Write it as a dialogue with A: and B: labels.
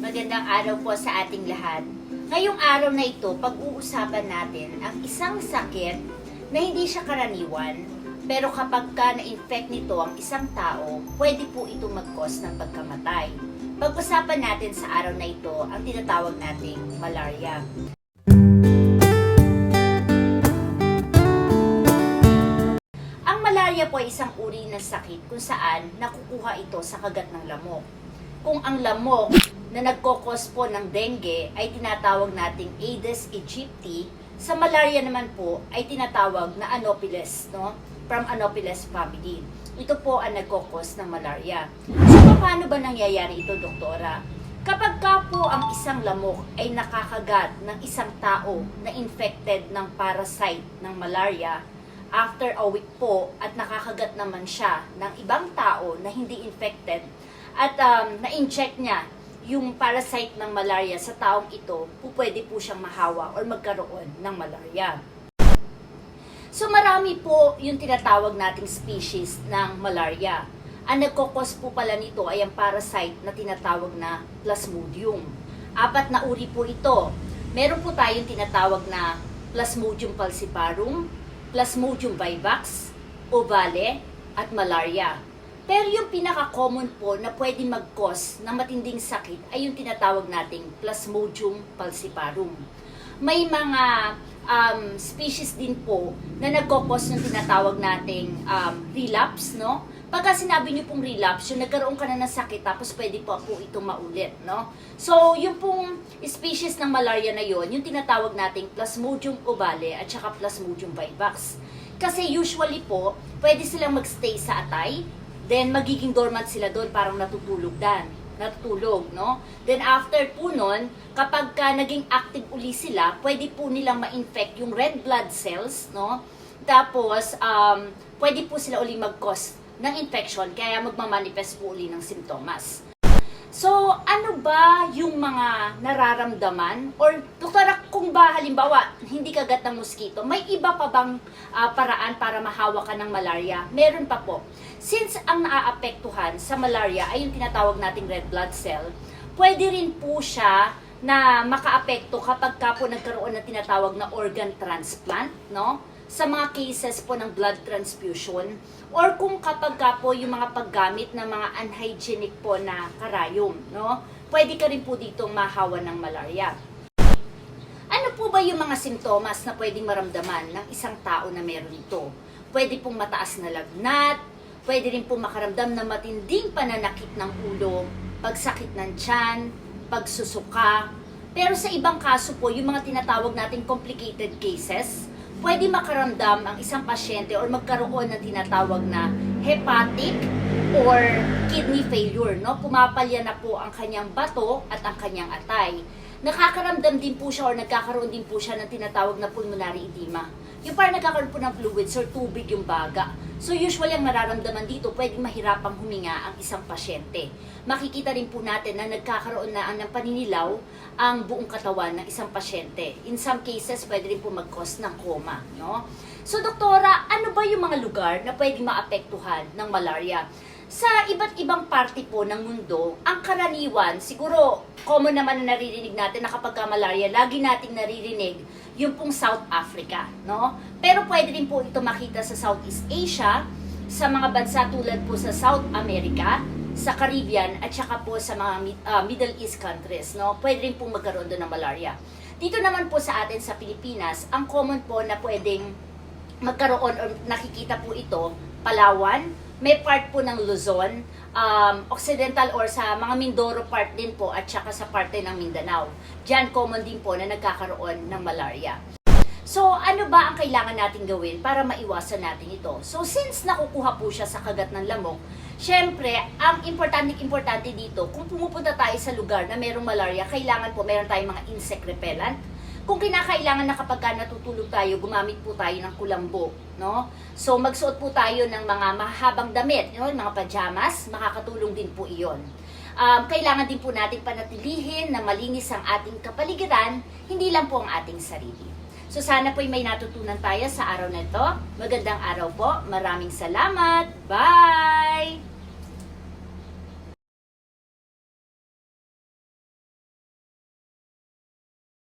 A: Magandang araw po sa ating lahat. Ngayong araw na ito, pag-uusapan natin ang isang sakit na hindi siya karaniwan, pero kapag ka na-infect nito ang isang tao, pwede po ito mag-cause ng pagkamatay. Pag-usapan natin sa araw na ito ang tinatawag nating malaria. Ang malaria po ay isang uri ng sakit kung saan nakukuha ito sa kagat ng lamok. Kung ang lamok na nagkokos po ng dengue ay tinatawag nating Aedes aegypti, sa malaria naman po ay tinatawag na Anopheles, no? From Anopheles family. Ito po ang nagkokos ng malaria. So, paano ba nangyayari ito, doktora? Kapag ka po ang isang lamok ay nakakagat ng isang tao na infected ng parasite ng malaria, after a week po at nakakagat naman siya ng ibang tao na hindi infected at um, na-inject niya yung parasite ng malaria sa taong ito, po po siyang mahawa or magkaroon ng malaria. So marami po yung tinatawag nating species ng malaria. Ang nagkokos po pala nito ay ang parasite na tinatawag na Plasmodium. Apat na uri po ito. Meron po tayong tinatawag na Plasmodium falciparum, Plasmodium vivax, ovale, at malaria. Pero yung pinaka-common po na pwede mag-cause ng matinding sakit ay yung tinatawag nating Plasmodium falciparum. May mga um, species din po na nagkokos ng tinatawag nating um, relapse, no? Pagka sinabi niyo pong relapse, yung nagkaroon ka na ng sakit tapos pwede pa po ito maulit, no? So, yung pong species ng malaria na yon, yung tinatawag nating Plasmodium ovale at saka Plasmodium vivax. Kasi usually po, pwede silang magstay sa atay, then magiging dormant sila doon parang natutulog dan natutulog, no? Then after po nun, kapag ka naging active uli sila, pwede po nilang ma-infect yung red blood cells, no? Tapos, um, pwede po sila uli mag-cause ng infection, kaya magmamanifest po uli ng simptomas. So, ano ba yung mga nararamdaman? Or, doktora, kung ba halimbawa, hindi kagat ng mosquito, may iba pa bang ah, paraan para mahawa ka ng malaria? Meron pa po. Since ang naaapektuhan sa malaria ay yung tinatawag nating red blood cell, pwede rin po siya na makaapekto kapag ka po nagkaroon ng tinatawag na organ transplant, no? Sa mga cases po ng blood transfusion or kung kapag ka po yung mga paggamit ng mga unhygienic po na karayom, no? Pwede ka rin po ditong mahawa ng malaria. Ano po ba yung mga simptomas na pwedeng maramdaman ng isang tao na meron ito? Pwede pong mataas na lagnat, pwede rin pong makaramdam ng matinding pananakit ng ulo, pagsakit ng tiyan, pagsusuka. Pero sa ibang kaso po, yung mga tinatawag nating complicated cases, pwede makaramdam ang isang pasyente or magkaroon ng tinatawag na hepatic or kidney failure, no? Pumapalya na po ang kanyang bato at ang kanyang atay. Nakakaramdam din po siya or nagkakaroon din po siya ng tinatawag na pulmonary edema. Yung parang nagkakaroon po ng fluids or tubig yung baga. So usually ang nararamdaman dito, pwedeng mahirapang huminga ang isang pasyente. Makikita rin po natin na nagkakaroon na ng paninilaw ang buong katawan ng isang pasyente. In some cases, pwede rin po mag-cause ng coma. No? So doktora, ano ba yung mga lugar na pwedeng maapektuhan ng malaria? Sa iba't ibang parte po ng mundo, ang karaniwan, siguro common naman na naririnig natin na kapag ka malaria, lagi nating naririnig yung pong South Africa, no? Pero pwede rin po ito makita sa Southeast Asia, sa mga bansa tulad po sa South America, sa Caribbean, at saka po sa mga ah, Middle East countries, no? Pwede rin pong magkaroon doon ng malaria. Dito naman po sa atin sa Pilipinas, ang common po na pwedeng magkaroon or nakikita po ito, Palawan, may part po ng Luzon, um, Occidental or sa mga Mindoro part din po at saka sa parte ng Mindanao. Diyan common din po na nagkakaroon ng malaria. So, ano ba ang kailangan natin gawin para maiwasan natin ito? So, since nakukuha po siya sa kagat ng lamok, syempre, ang importante-importante dito, kung pumupunta tayo sa lugar na mayroong malaria, kailangan po meron tayong mga insect repellent. Kung kinakailangan na kapag ka natutulog tayo, gumamit po tayo ng kulambo, no? So, magsuot po tayo ng mga mahabang damit, know, mga pajamas, makakatulong din po iyon. Um, kailangan din po natin panatilihin na malinis ang ating kapaligiran, hindi lang po ang ating sarili. So sana po'y may natutunan tayo sa araw na ito. Magandang araw po. Maraming salamat. Bye!